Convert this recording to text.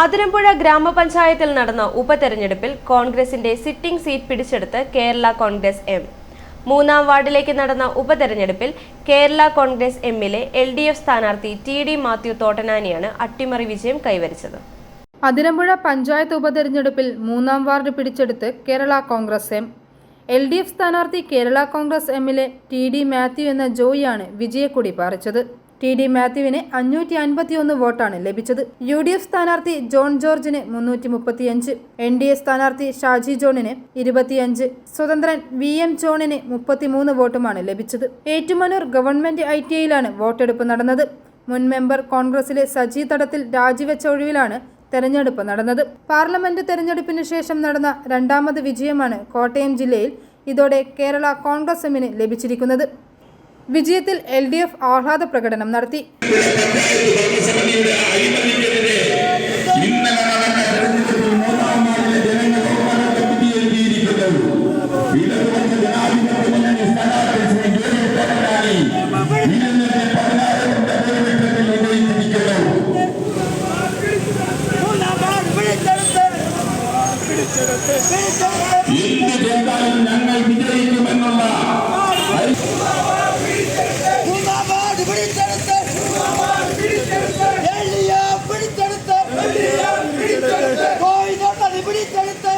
അതിരമ്പുഴ ഗ്രാമപഞ്ചായത്തിൽ നടന്ന ഉപതെരഞ്ഞെടുപ്പിൽ കോൺഗ്രസിന്റെ സിറ്റിംഗ് സീറ്റ് പിടിച്ചെടുത്ത് കേരള കോൺഗ്രസ് എം. മൂന്നാം വാർഡിലേക്ക് നടന്ന ഉപതെരഞ്ഞെടുപ്പിൽ കേരള കോൺഗ്രസ് എമ്മിലെ എൽ ഡി എഫ് സ്ഥാനാർത്ഥി ടി ഡി മാത്യു തോട്ടനാനിയാണ് അട്ടിമറി വിജയം കൈവരിച്ചത്. അതിരമ്പുഴ പഞ്ചായത്ത് ഉപതെരഞ്ഞെടുപ്പിൽ മൂന്നാം വാർഡ് പിടിച്ചെടുത്ത് Kerala Congress M. L D F സ്ഥാനാർത്ഥി കേരള കോൺഗ്രസ് എമ്മിലെ ടി ഡി മാത്യു എന്ന ജോയിയാണ് വിജയക്കൊടി പാറിച്ചത്. ടി ഡി മാത്യുവിന് അഞ്ഞൂറ്റി അൻപത്തിയൊന്ന് വോട്ടാണ് ലഭിച്ചത്. യു ഡി എഫ് സ്ഥാനാർത്ഥി ജോൺ ജോർജിന് മുന്നൂറ്റി മുപ്പത്തിയഞ്ച് എൻ ഡി എ സ്ഥാനാർത്ഥി ഷാജി ജോണിന് ഇരുപത്തിയഞ്ച് സ്വതന്ത്രൻ വി എം ജോണിന് മുപ്പത്തിമൂന്ന് വോട്ടുമാണ് ലഭിച്ചത്. ഏറ്റുമാനൂർ ഗവൺമെന്റ് ഐ ടി ഐയിലാണ് വോട്ടെടുപ്പ് നടന്നത്. മുൻ മെമ്പർ കോൺഗ്രസിലെ സജി തടത്തിൽ രാജിവെച്ച ഒഴിവിലാണ് തെരഞ്ഞെടുപ്പ് നടന്നത്. പാർലമെന്റ് തെരഞ്ഞെടുപ്പിന് ശേഷം നടന്ന രണ്ടാമത് വിജയമാണ് കോട്ടയം ജില്ലയിൽ ഇതോടെ കേരള കോൺഗ്രസ് എമ്മിന് ലഭിച്ചിരിക്കുന്നത്. വിജയത്തിൽ എൽ ഡി എഫ് ആഹ്ലാദ പ്രകടനം നടത്തി. ഇന്ന് നടന്ന